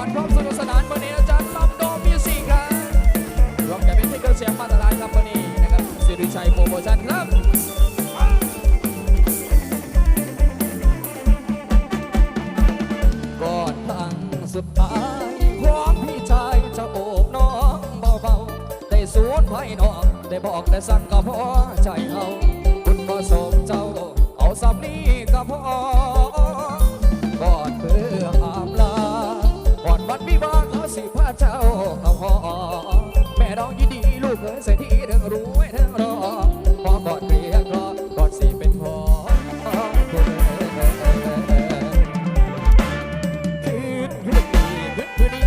อนพร้อมสนุกสนานวันนี้อาจารย์ลำโดมิวสิกครับรวมกับเป็นที่เครื่องเสียงมาตรฐานครับวันนี้นะครับสิริชัยโปรโมชั่นครับก่อนครั้งสุดท้ายของพี่ชายจะโอบน้องเบาๆ ได้สูญไพ่น้องได้บอกได้สั่งก็พอใจเอา คุณก็สมเจ้าเอาสำนี้ก็พอ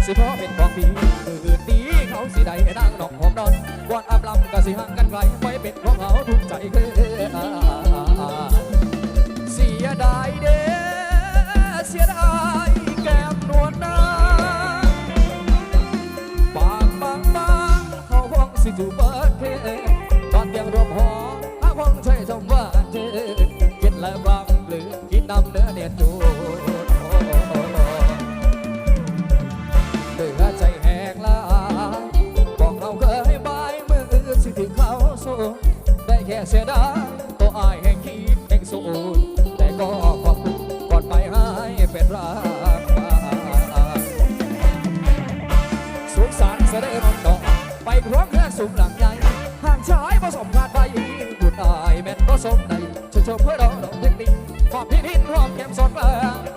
สิพ่อเป็นของพี่คืนตีเขาสิได้นางดอกหอมดอนก่อนอาบลำก็สิห่างกันไกลไว้เป็นของเขาทุกใจคือ เสียดายตัวอายแห่งคิดแห่งสูญแต่ก็ขอบคุณก่อนไปให้เป็นรักบ้าสุขสันต์เสด็จนอนดอกไปพร้อมเครื่องสุขหลังใหญ่ห่างชายผสมขาดไปบุญอายแม่นผสมในชมชมเพื่อดอกดอกเทคนิคหอมพินินหอมแก้มสดกลา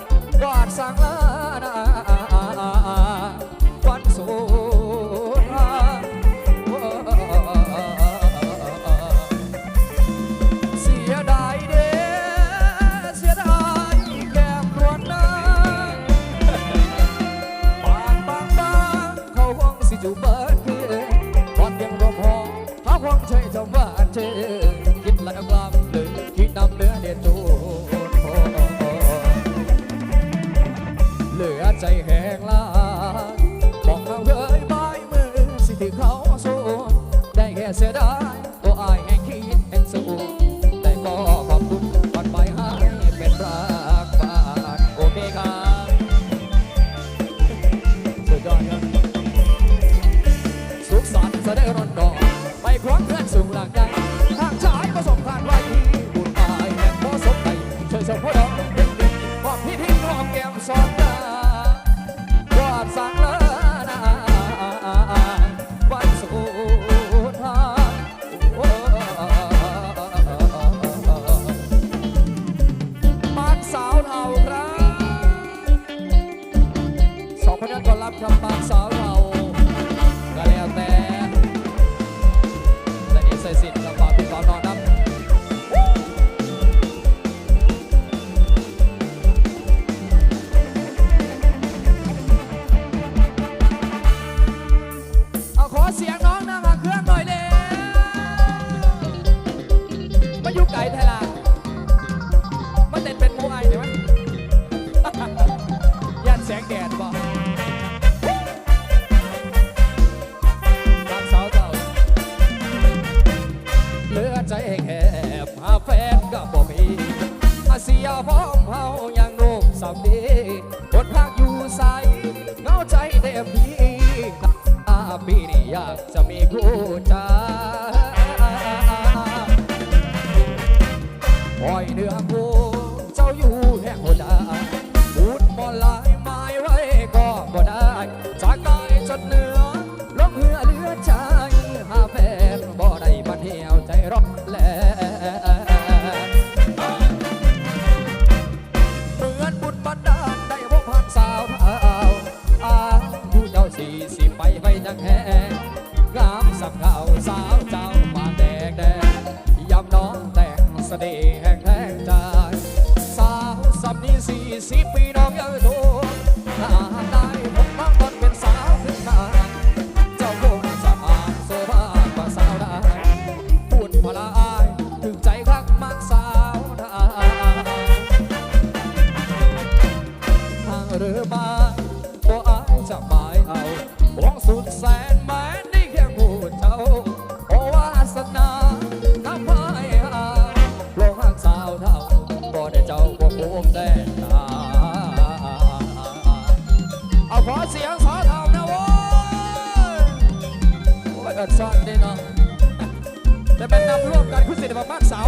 จำว่าเธอคิดแล้วกลามเลยคิดนำเนื้อเดียดจูเหลือใจแห้งลาบอกเขาเคยบายมือสิที่เขาสู้ได้แค่เสียดายตัวอายแห่งคิดแห่งสู้แต่ก็ขอบคุณก่อนไปให้เป็นรักบานโอเคครับสุดยอดครับสุขสันต์แสดงรอนดอ สูงหลังใจทางชายผสมผ่านไว้ที่บุญตายแห่งผสมใจเชิญชมพ่อดอกเด็กดิความพิธีรอมแก้มสอนตา แสงแดดบ่ามสาวเจ้าเหลือใจแคบหาแฟนก็บ่มีอาเสียพร้อมเฮายังโนมสำดีคนพักอยู่ใสเงาใจเต็มทีอาปีนี้อยากจะมีคู่ใจ สี่สิบปีน้องยังโท ซ่อนด้เนาะแต่เป็นนำร่วมกันคุณสิทธิ์ประมาณสาว